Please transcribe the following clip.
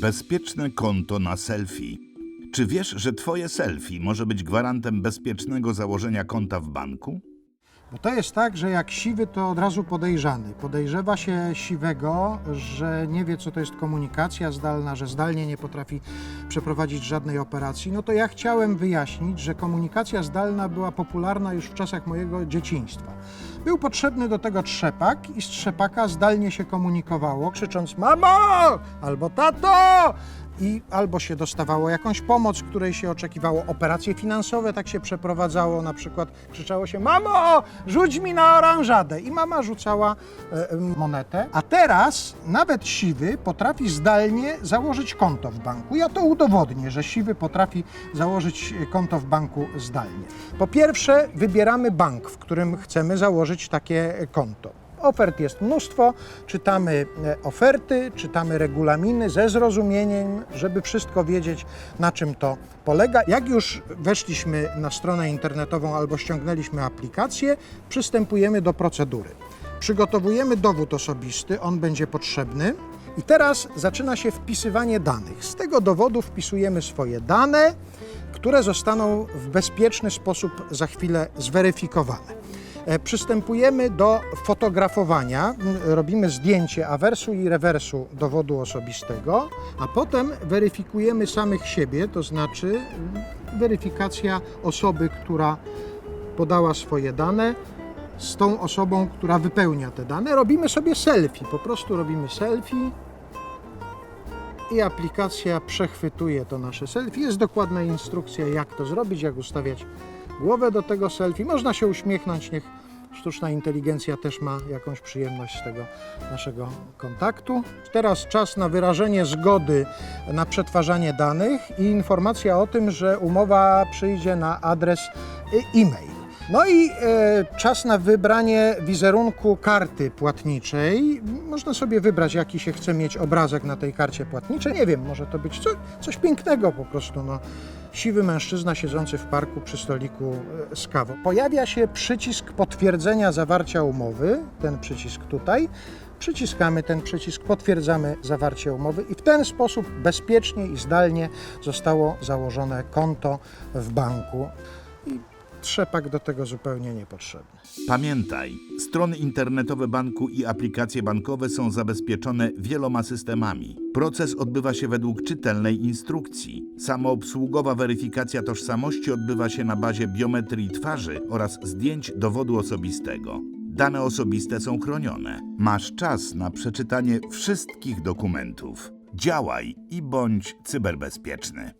Bezpieczne konto na selfie. Czy wiesz, że twoje selfie może być gwarantem bezpiecznego założenia konta w banku? Bo to jest tak, że jak siwy, to od razu podejrzany. Podejrzewa się siwego, że nie wie, co to jest komunikacja zdalna, że zdalnie nie potrafi przeprowadzić żadnej operacji. No to ja chciałem wyjaśnić, że komunikacja zdalna była popularna już w czasach mojego dzieciństwa. Był potrzebny do tego trzepak i z trzepaka zdalnie się komunikowało, krzycząc mamo albo tato i albo się dostawało jakąś pomoc, której się oczekiwało. Operacje finansowe tak się przeprowadzało, na przykład krzyczało się mamo, rzuć mi na oranżadę i mama rzucała e, monetę. A teraz nawet siwy potrafi zdalnie założyć konto w banku. Ja to udowodnię, że siwy potrafi założyć e, konto w banku zdalnie. Po pierwsze wybieramy bank, w którym chcemy założyć takie e, konto. Ofert jest mnóstwo, czytamy e, oferty, czytamy regulaminy ze zrozumieniem, żeby wszystko wiedzieć, na czym to polega. Jak już weszliśmy na stronę internetową albo ściągnęliśmy aplikację, przystępujemy do procedury. Przygotowujemy dowód osobisty, on będzie potrzebny. I teraz zaczyna się wpisywanie danych. Z tego dowodu wpisujemy swoje dane, które zostaną w bezpieczny sposób za chwilę zweryfikowane. E, Przystępujemy do fotografowania. M, Robimy zdjęcie awersu i rewersu dowodu osobistego, a potem weryfikujemy samych siebie, to znaczy m, weryfikacja osoby, która podała swoje dane z tą osobą, która wypełnia te dane. Robimy sobie selfie, po prostu robimy selfie i aplikacja przechwytuje to nasze selfie. Jest dokładna instrukcja, jak to zrobić, jak ustawiać głowę do tego selfie. Można się uśmiechnąć, niech sztuczna inteligencja też ma jakąś przyjemność z tego naszego kontaktu. Teraz czas na wyrażenie zgody na przetwarzanie danych i informacja o tym, że umowa przyjdzie na adres e-mail. No i e, czas na wybranie wizerunku karty płatniczej. Można sobie wybrać, jaki się chce mieć obrazek na tej karcie płatniczej. Nie wiem, może to być co, coś pięknego po prostu. No. Siwy mężczyzna siedzący w parku przy stoliku e, z kawą. Pojawia się przycisk potwierdzenia zawarcia umowy, ten przycisk tutaj. Przyciskamy ten przycisk, potwierdzamy zawarcie umowy i w ten sposób bezpiecznie i zdalnie zostało założone konto w banku. I trzepak do tego zupełnie niepotrzebny. Pamiętaj, strony internetowe banku i aplikacje bankowe są zabezpieczone wieloma systemami. Proces odbywa się według czytelnej instrukcji. Samoobsługowa weryfikacja tożsamości odbywa się na bazie biometrii twarzy oraz zdjęć dowodu osobistego. Dane osobiste są chronione. Masz czas na przeczytanie wszystkich dokumentów. Działaj i bądź cyberbezpieczny.